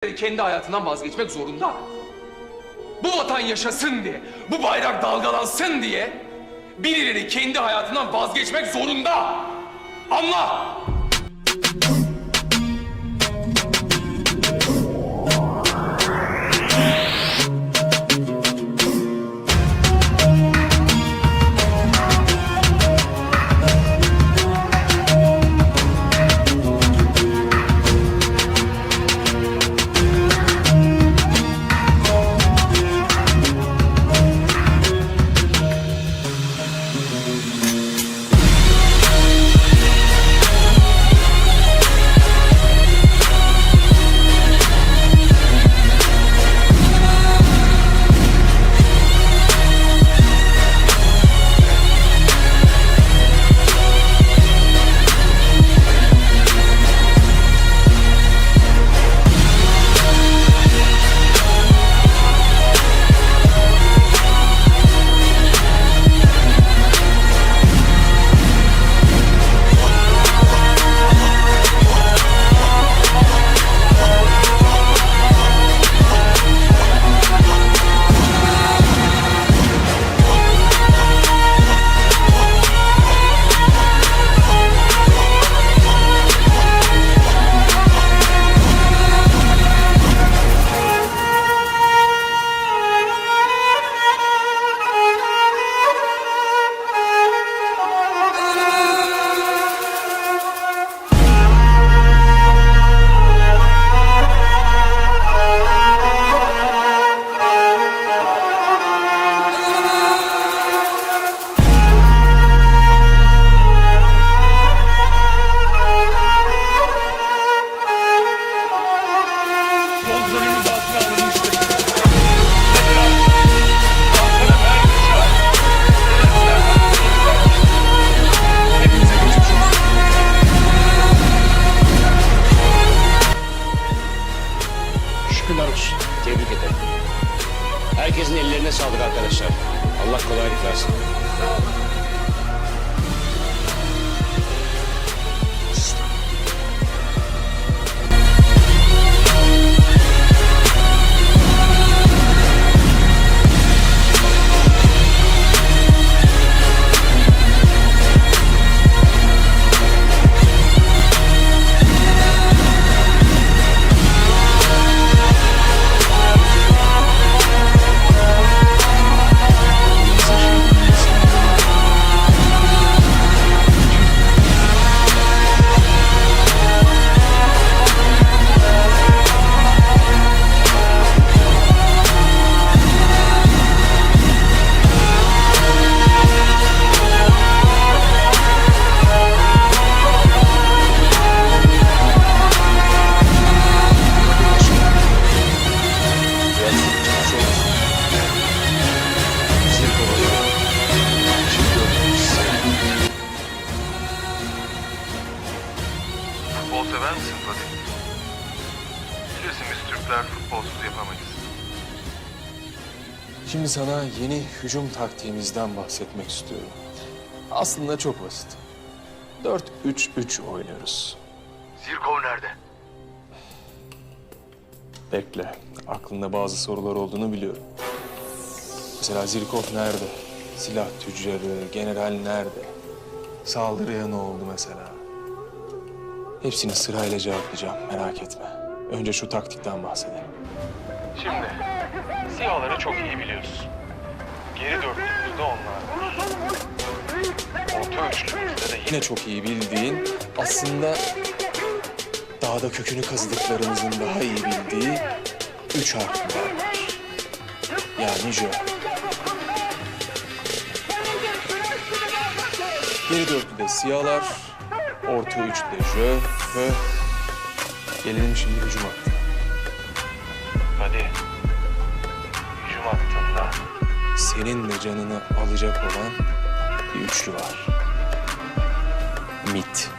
kendi hayatından vazgeçmek zorunda. Bu vatan yaşasın diye, bu bayrak dalgalansın diye birileri kendi hayatından vazgeçmek zorunda. Anla! Arkadaşlar. Allah kolaylık versin. Türkler futbolsuz yapamayız. Şimdi sana yeni hücum taktiğimizden bahsetmek istiyorum. Aslında çok basit. 4-3-3 oynuyoruz. Zirkov nerede? Bekle. Aklında bazı sorular olduğunu biliyorum. Mesela Zirkov nerede? Silah tüccarı, general nerede? Saldırıya ne oldu mesela? Hepsini sırayla cevaplayacağım. Merak etme. Önce şu taktikten bahsedelim. Şimdi siyahları çok iyi biliyoruz. Geri dörtlümüzde onlar. Orta üçlümüzde de yine çok iyi bildiğin aslında dağda kökünü kazıdıklarımızın daha iyi bildiği üç harfler var. Yani J. Geri dörtlüde siyahlar, orta üçlüde J, H. Gelelim şimdi hücum hattına. hadi. Hücum hattında Senin de canını alacak olan bir üçlü var. MIT.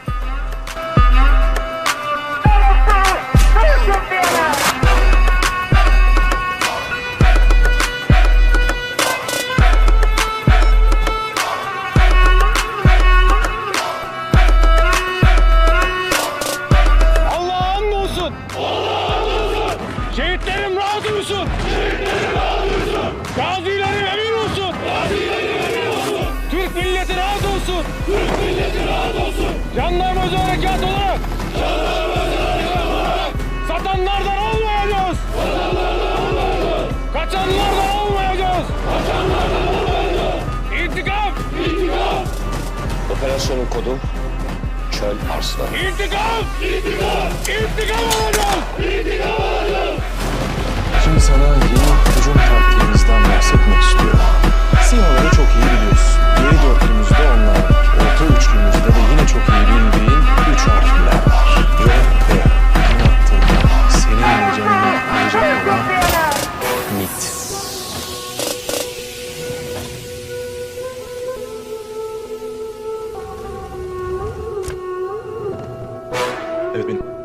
olsun. Türk milleti rahat olsun. Jandarmacı harekat olarak. Jandarmacı harekat olarak. Satanlardan olmayacağız. Satanlardan olmayacağız. Kaçanlardan olmayacağız. Kaçanlardan olmayacağız. İntikam. İntikam. Operasyonun kodu Çöl Arslan. İntikam. İntikam. İntikam alacağız. İntikam alacağız. Şimdi sana yeni hücum taktiğimizden bahsetmek istiyorum. Evet benim.